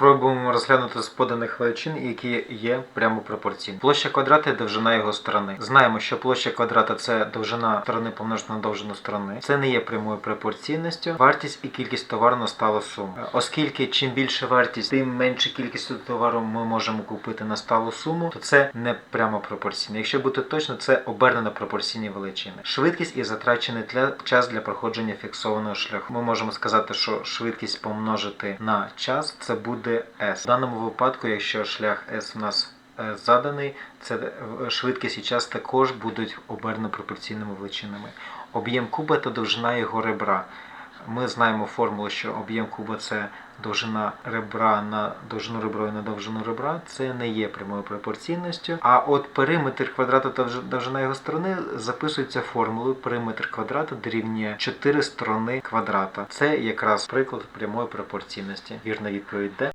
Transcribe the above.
Спробуємо розглянути з поданих величин, які є прямо пропорційні. Площа квадрата і довжина його сторони. Знаємо, що площа квадрата це довжина сторони помножена на довжину сторони. Це не є прямою пропорційністю. Вартість і кількість товару на сталу суму. Е, Оскільки чим більше вартість, тим менше кількість товару ми можемо купити на сталу суму, то це не прямо пропорційно. Якщо бути точно, це обернено пропорційні величини. Швидкість і затрачений для час для проходження фіксованого шляху. Ми можемо сказати, що швидкість помножити на час це буде s. В даному випадку, якщо шлях s у нас е, заданий, це е, швидкість і час також будуть обернено пропорційними величинами. Об'єм куба та довжина його ребра. Ми знаємо формулу, що об'єм куба це довжина ребра на довжину ребра і на довжину ребра. Це не є прямою пропорційністю. А от периметр квадрата та довжина його сторони записується формулою периметр квадрата дорівнює 4 сторони квадрата. Це якраз приклад прямої пропорційності. Вірна відповідь Д.